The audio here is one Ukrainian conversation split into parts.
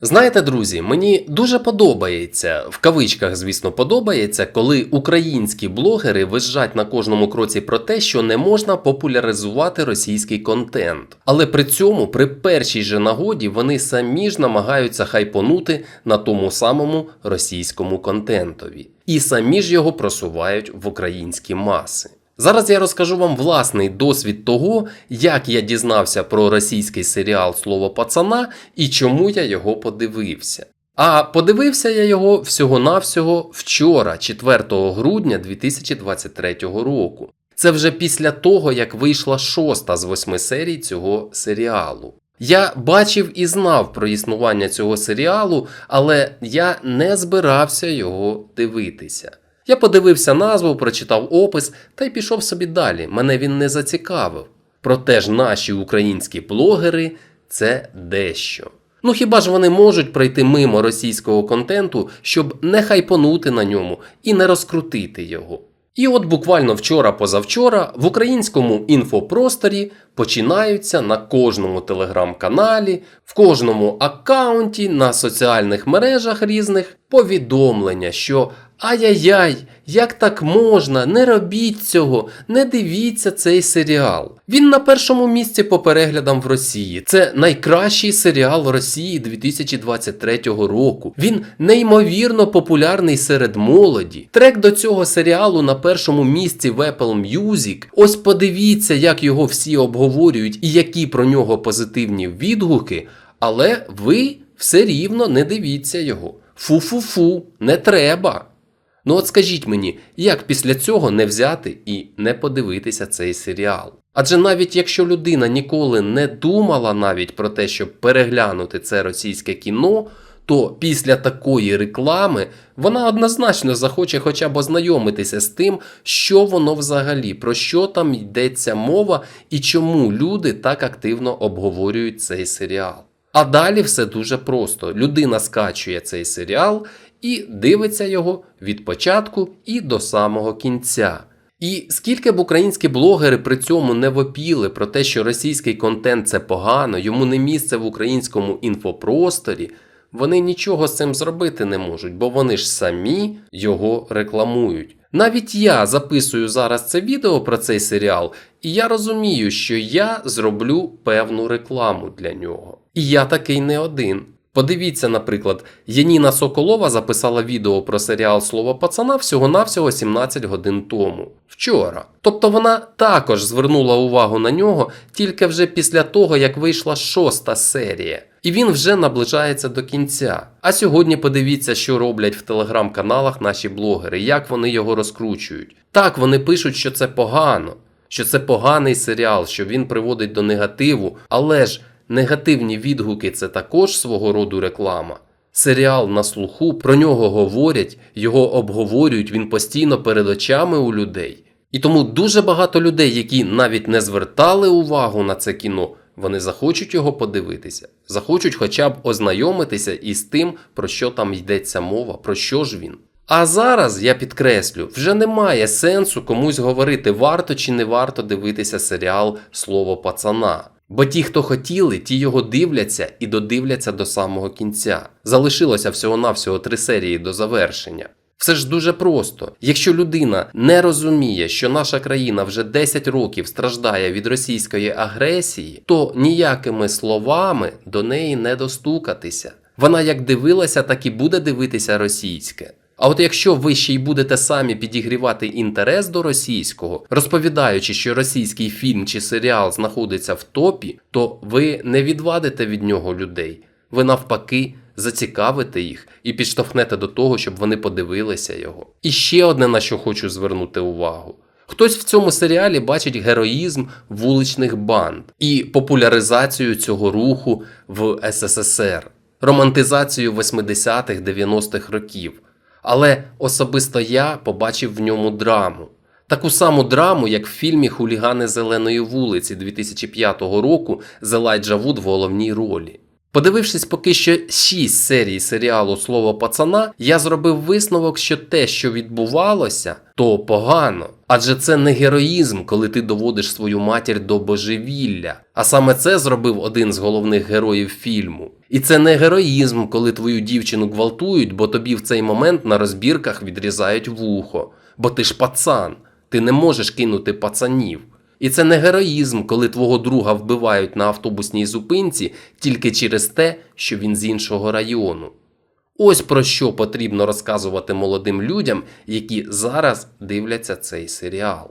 Знаєте, друзі, мені дуже подобається, в кавичках, звісно, подобається, коли українські блогери визжать на кожному кроці про те, що не можна популяризувати російський контент. Але при цьому, при першій же нагоді, вони самі ж намагаються хайпонути на тому самому російському контентові. І самі ж його просувають в українські маси. Зараз я розкажу вам власний досвід того, як я дізнався про російський серіал Слово пацана і чому я його подивився. А подивився я його всього-навсього вчора, 4 грудня 2023 року. Це вже після того, як вийшла шоста з восьми серій цього серіалу. Я бачив і знав про існування цього серіалу, але я не збирався його дивитися. Я подивився назву, прочитав опис та й пішов собі далі. Мене він не зацікавив. Проте ж наші українські блогери це дещо. Ну хіба ж вони можуть пройти мимо російського контенту, щоб не хайпонути на ньому і не розкрутити його? І от буквально вчора-позавчора в українському інфопросторі починаються на кожному телеграм-каналі, в кожному аккаунті, на соціальних мережах різних повідомлення, що ай-яй-яй, як так можна, не робіть цього, не дивіться цей серіал. Він на першому місці по переглядам в Росії. Це найкращий серіал Росії 2023 року. Він неймовірно популярний серед молоді. Трек до цього серіалу на першому місці в Apple Music. Ось подивіться, як його всі обговорюють і які про нього позитивні відгуки, але ви все рівно не дивіться його. Фу-фу-фу, не треба. Ну от скажіть мені, як після цього не взяти і не подивитися цей серіал? Адже навіть якщо людина ніколи не думала навіть про те, щоб переглянути це російське кіно, то після такої реклами вона однозначно захоче хоча б ознайомитися з тим, що воно взагалі, про що там йдеться мова і чому люди так активно обговорюють цей серіал. А далі все дуже просто. Людина скачує цей серіал і дивиться його від початку і до самого кінця. І скільки б українські блогери при цьому не вопіли про те, що російський контент це погано, йому не місце в українському інфопросторі, вони нічого з цим зробити не можуть, бо вони ж самі його рекламують. Навіть я записую зараз це відео про цей серіал, і я розумію, що я зроблю певну рекламу для нього. І я такий не один. Подивіться, наприклад, Яніна Соколова записала відео про серіал Слово пацана всього-навсього 17 годин тому. Вчора. Тобто вона також звернула увагу на нього тільки вже після того, як вийшла шоста серія. І він вже наближається до кінця. А сьогодні подивіться, що роблять в телеграм-каналах наші блогери, як вони його розкручують. Так, вони пишуть, що це погано, що це поганий серіал, що він приводить до негативу, але ж. Негативні відгуки це також свого роду реклама. Серіал на слуху, про нього говорять, його обговорюють, він постійно перед очами у людей. І тому дуже багато людей, які навіть не звертали увагу на це кіно, вони захочуть його подивитися, захочуть хоча б ознайомитися із тим, про що там йдеться мова, про що ж він. А зараз я підкреслю, вже немає сенсу комусь говорити, варто чи не варто дивитися серіал Слово пацана. Бо ті, хто хотіли, ті його дивляться і додивляться до самого кінця. Залишилося всього-навсього три серії до завершення. Все ж дуже просто. Якщо людина не розуміє, що наша країна вже 10 років страждає від російської агресії, то ніякими словами до неї не достукатися. Вона як дивилася, так і буде дивитися російське. А от якщо ви ще й будете самі підігрівати інтерес до російського, розповідаючи, що російський фільм чи серіал знаходиться в топі, то ви не відвадите від нього людей. Ви навпаки зацікавите їх і підштовхнете до того, щоб вони подивилися його. І ще одне на що хочу звернути увагу. Хтось в цьому серіалі бачить героїзм вуличних банд і популяризацію цього руху в СССР, романтизацію 80-х 90-х років. Але особисто я побачив в ньому драму. Таку саму драму, як в фільмі Хулігани Зеленої вулиці 2005 року з Елайджа Вуд в головній ролі. Подивившись поки що 6 серій серіалу Слово пацана, я зробив висновок, що те, що відбувалося, то погано. Адже це не героїзм, коли ти доводиш свою матір до божевілля. А саме це зробив один з головних героїв фільму. І це не героїзм, коли твою дівчину гвалтують, бо тобі в цей момент на розбірках відрізають вухо. Бо ти ж пацан, ти не можеш кинути пацанів. І це не героїзм, коли твого друга вбивають на автобусній зупинці тільки через те, що він з іншого району. Ось про що потрібно розказувати молодим людям, які зараз дивляться цей серіал.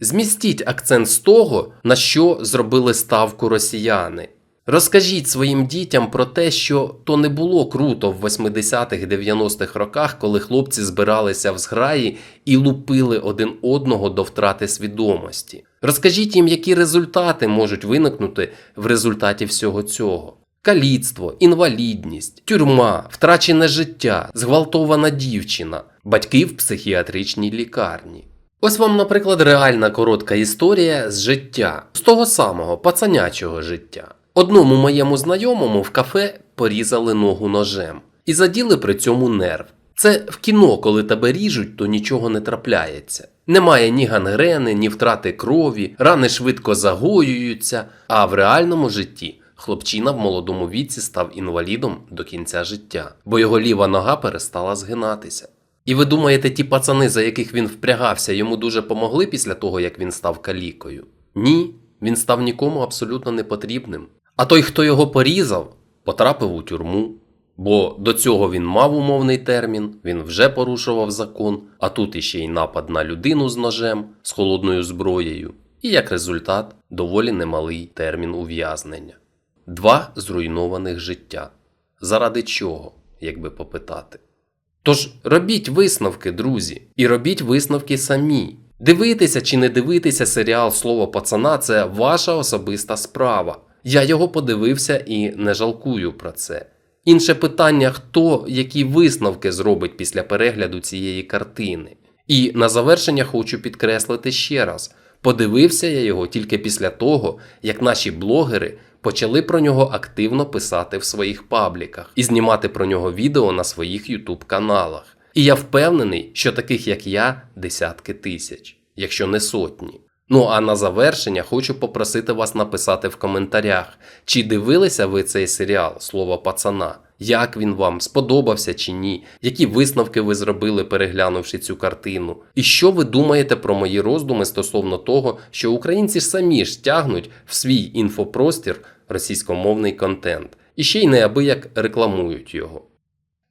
Змістіть акцент з того, на що зробили ставку росіяни. Розкажіть своїм дітям про те, що то не було круто в 80-х-90-х роках, коли хлопці збиралися в зграї і лупили один одного до втрати свідомості. Розкажіть їм, які результати можуть виникнути в результаті всього цього. Каліцтво, інвалідність, тюрма, втрачене життя, зґвалтована дівчина, батьки в психіатричній лікарні. Ось вам, наприклад, реальна коротка історія з життя, з того самого пацанячого життя. Одному моєму знайомому в кафе порізали ногу ножем і заділи при цьому нерв. Це в кіно, коли тебе ріжуть, то нічого не трапляється. Немає ні гангрени, ні втрати крові, рани швидко загоюються, а в реальному житті хлопчина в молодому віці став інвалідом до кінця життя, бо його ліва нога перестала згинатися. І ви думаєте, ті пацани, за яких він впрягався, йому дуже помогли після того, як він став калікою? Ні, він став нікому абсолютно не потрібним. А той, хто його порізав, потрапив у тюрму. Бо до цього він мав умовний термін, він вже порушував закон, а тут іще й напад на людину з ножем, з холодною зброєю, і як результат доволі немалий термін ув'язнення. Два зруйнованих життя. Заради чого, якби попитати. Тож робіть висновки, друзі, і робіть висновки самі. Дивитися чи не дивитися серіал Слово пацана це ваша особиста справа. Я його подивився і не жалкую про це. Інше питання, хто які висновки зробить після перегляду цієї картини. І на завершення хочу підкреслити ще раз: подивився я його тільки після того, як наші блогери почали про нього активно писати в своїх пабліках і знімати про нього відео на своїх ютуб каналах. І я впевнений, що таких як я десятки тисяч, якщо не сотні. Ну а на завершення хочу попросити вас написати в коментарях, чи дивилися ви цей серіал Слово пацана, як він вам сподобався чи ні, які висновки ви зробили, переглянувши цю картину, і що ви думаєте про мої роздуми стосовно того, що українці самі ж тягнуть в свій інфопростір російськомовний контент і ще й неабияк рекламують його.